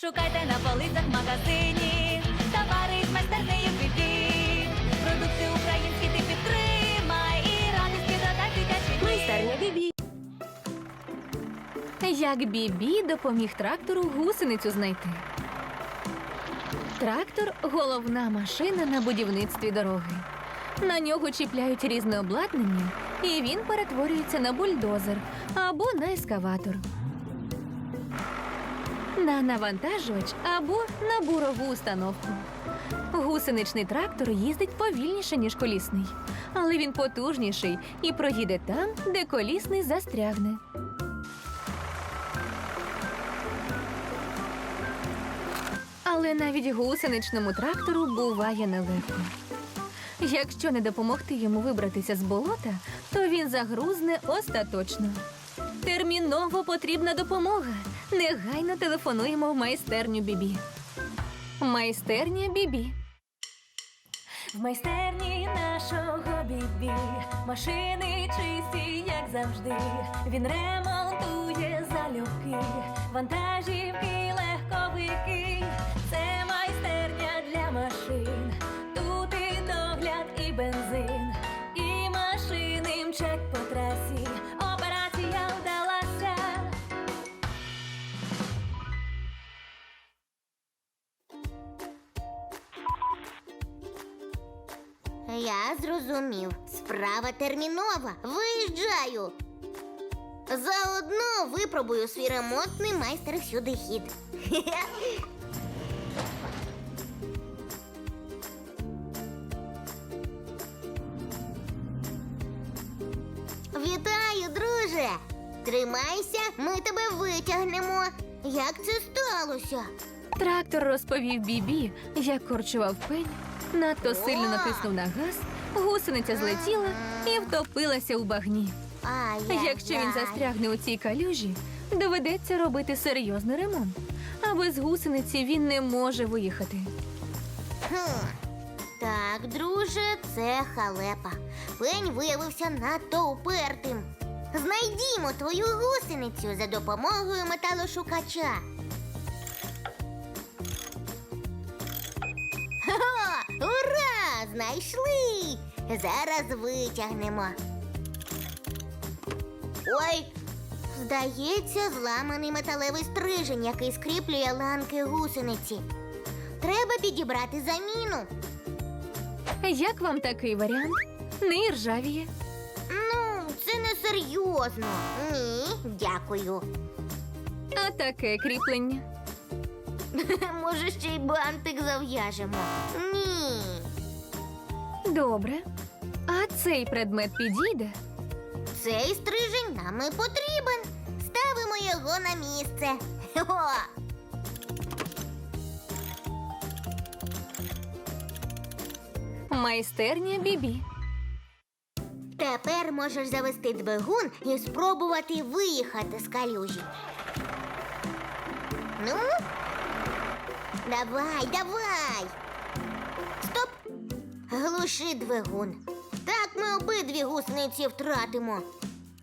Шукайте на полицях магазині, товари з майстернею Бібі. Продукти українські ти підтримай і радості додай дитячий. Майстерня Бібі. Як Бібі допоміг трактору гусеницю знайти. Трактор головна машина на будівництві дороги. На нього чіпляють різне обладнання, і він перетворюється на бульдозер або на ескаватор. На навантажувач або на бурову установку. Гусеничний трактор їздить повільніше, ніж колісний, але він потужніший і проїде там, де колісний застрягне. Але навіть гусеничному трактору буває нелегко. Якщо не допомогти йому вибратися з болота, то він загрузне остаточно. Терміново потрібна допомога. Негайно телефонуємо в майстерню Бібі. Майстерня Бібі. В майстерні нашого бібі машини чисті, як завжди. Він ремонтує залюбки, вантажівки, легковики. Це майстерня для машин. Я зрозумів. Справа термінова. Виїжджаю. Заодно випробую свій ремонтний майстер всюди хід. Вітаю, друже! Тримайся, ми тебе витягнемо. Як це сталося? Трактор розповів Бібі, як корчував пень, надто сильно натиснув на газ, гусениця злетіла і втопилася у багні. Якщо він застрягне у цій калюжі, доведеться робити серйозний ремонт. А без гусениці він не може виїхати. Так, друже, це халепа. Пень виявився надто упертим. Знайдімо твою гусеницю за допомогою металошукача. Знайшли! Зараз витягнемо. Ой, здається, зламаний металевий стрижень, який скріплює ланки гусениці. Треба підібрати заміну. Як вам такий варіант? Не іржавіє. Ну, це не серйозно. Ні, дякую. А таке кріплення. Може, ще й бантик зав'яжемо. Добре. А цей предмет підійде? Цей стрижень нам і потрібен. Ставимо його на місце. Хо! Майстерня Бібі. Тепер можеш завести двигун і спробувати виїхати з калюжі. Ну, давай, давай. Стоп! Глуши двигун. Так ми обидві гусениці втратимо.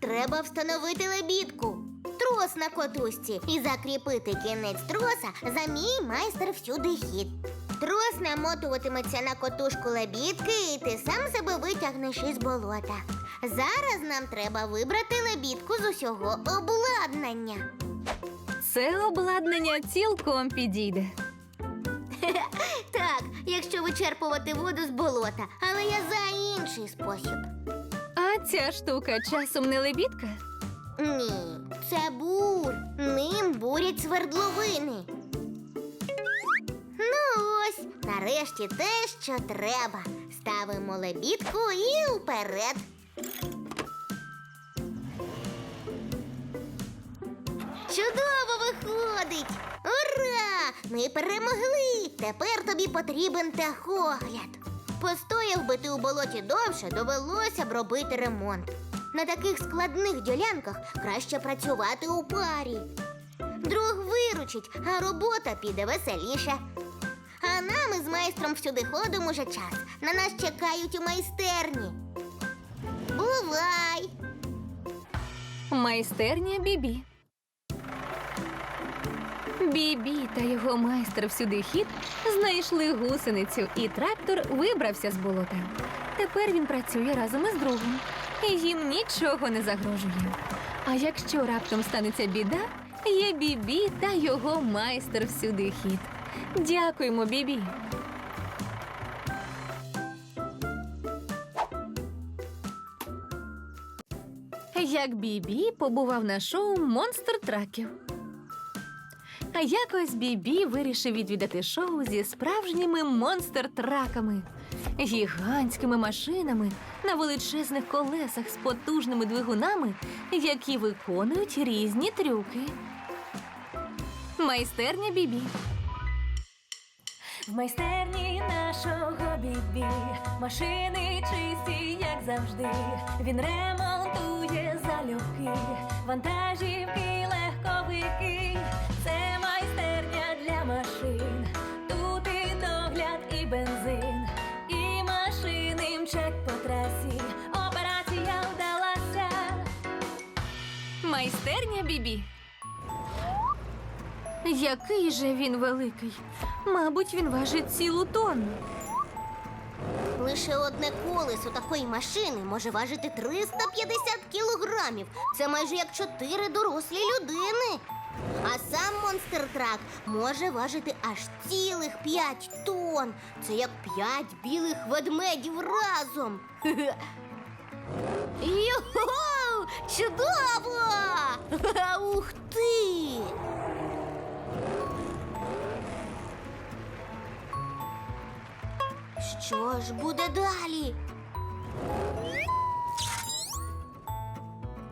Треба встановити лебідку. Трос на котушці і закріпити кінець троса за мій майстер всюди хід. Трос намотуватиметься на котушку лебідки, і ти сам себе витягнеш із болота. Зараз нам треба вибрати лебідку з усього обладнання. Це обладнання цілком підійде. Так, вичерпувати воду з болота, але я за інший спосіб. А ця штука часом не лебідка? Ні, це бур. Ним бурять свердловини. Ну ось, нарешті те, що треба. Ставимо лебідку і вперед. Чудово виходить! Ми перемогли! Тепер тобі потрібен техогляд. Постояв би ти у болоті довше, довелося б робити ремонт. На таких складних ділянках краще працювати у парі. Друг виручить, а робота піде веселіше. А нам із майстром всюди ходом уже час. На нас чекають у майстерні. Бувай! Майстерня Бібі. Бібі та його майстер всюди хід знайшли гусеницю, і трактор вибрався з болота. Тепер він працює разом із другом, і їм нічого не загрожує. А якщо раптом станеться біда, є Бібі та його майстер всюди хід. Дякуємо, Бібі. Як Бібі побував на шоу Монстр траків. А якось Бібі вирішив відвідати шоу зі справжніми монстр-траками, гігантськими машинами на величезних колесах з потужними двигунами, які виконують різні трюки. Майстерня Бібі. В майстерні нашого бібі машини чисті, як завжди. Він ремонтує залюбки, вантажівки, легковики. Це Майстерня Бібі. Який же він великий? Мабуть, він важить цілу тонну. Лише одне колесо такої машини може важити 350 кілограмів. Це майже як чотири дорослі людини. А сам монстр трак може важити аж цілих 5 тонн. Це як 5 білих ведмедів разом. Його! Чудово! Ух ти! Що ж буде далі?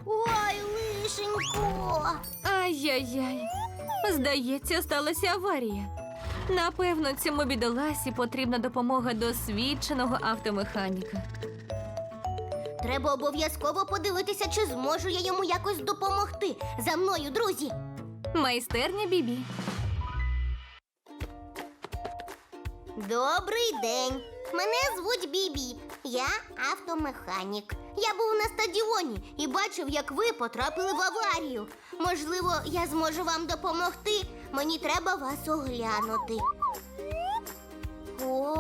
Ой, лишенько! Ай-яй-яй. Здається, сталася аварія. Напевно, цьому бідоласі потрібна допомога досвідченого автомеханіка. Треба обов'язково подивитися, чи зможу я йому якось допомогти. За мною, друзі. Майстерня Бібі. Добрий день. Мене звуть Бібі. Я автомеханік. Я був на стадіоні і бачив, як ви потрапили в аварію. Можливо, я зможу вам допомогти. Мені треба вас оглянути. О,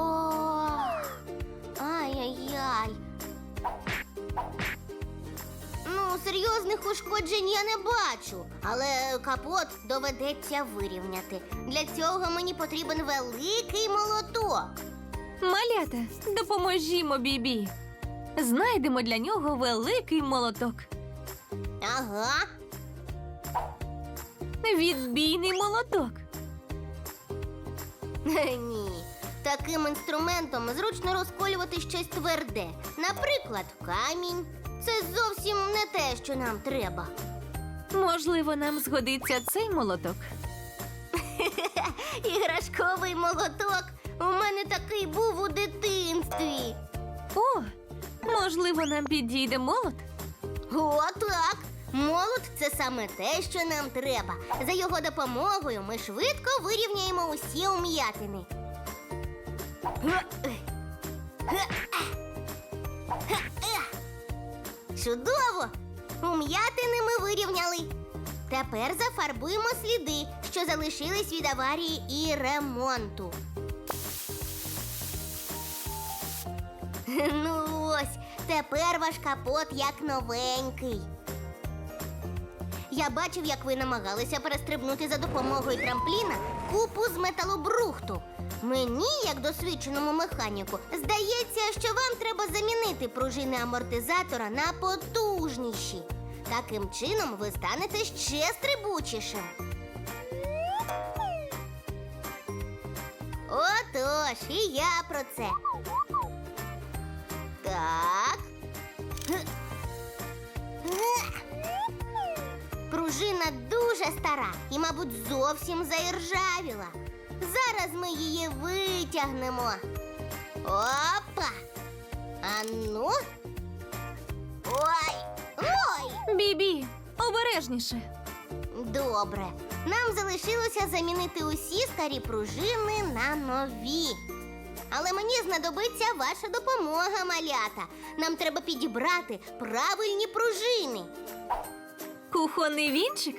ай-яй-яй. Ну, серйозних ушкоджень я не бачу, але капот доведеться вирівняти. Для цього мені потрібен великий молоток. Малята, допоможімо Бібі. Знайдемо для нього великий молоток. Ага, Відбійний молоток. ні. Таким інструментом зручно розколювати щось тверде. Наприклад, камінь. Це зовсім не те, що нам треба. Можливо, нам згодиться цей молоток. Іграшковий молоток. У мене такий був у дитинстві. О, можливо, нам підійде молот. О, так. Молот це саме те, що нам треба. За його допомогою ми швидко вирівняємо усі ум'ятини. Чудово! Ум'ятини ми вирівняли. Тепер зафарбуємо сліди, що залишились від аварії і ремонту. Ну ось, тепер ваш капот як новенький. Я бачив, як ви намагалися перестрибнути за допомогою трампліна купу з металобрухту. Мені, як досвідченому механіку, здається, що вам треба замінити пружини амортизатора на потужніші. Таким чином ви станете ще стрибучішим. Отож, і я про це. Так. Пружина дуже стара і, мабуть, зовсім заіржавіла. Зараз ми її витягнемо. Опа! А ну. Ой! Ой! Бібі, обережніше. Добре. Нам залишилося замінити усі старі пружини на нові. Але мені знадобиться ваша допомога, малята. Нам треба підібрати правильні пружини. Кухонний вінчик.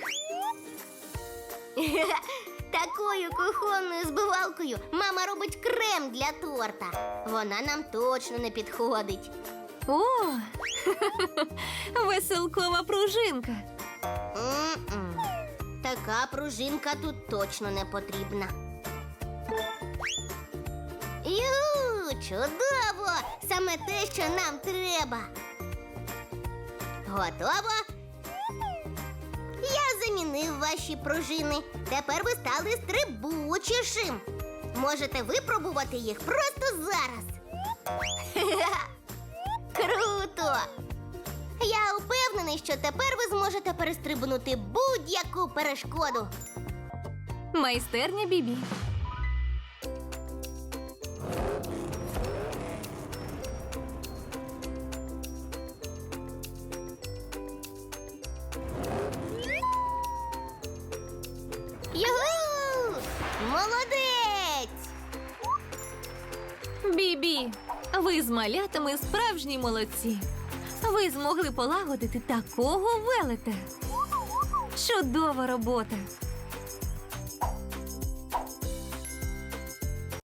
Такою кухонною збивалкою мама робить крем для торта. Вона нам точно не підходить. О, веселкова пружинка. М-м. Така пружинка тут точно не потрібна. Ю, чудово! Саме те, що нам треба. Готово? Замінив ваші пружини. Тепер ви стали стрибучішим. Можете випробувати їх просто зараз. Круто! Я впевнений, що тепер ви зможете перестрибнути будь-яку перешкоду. Майстерня Бібі. Молодець! Бібі, ви з малятами справжні молодці. Ви змогли полагодити такого велета. Чудова робота.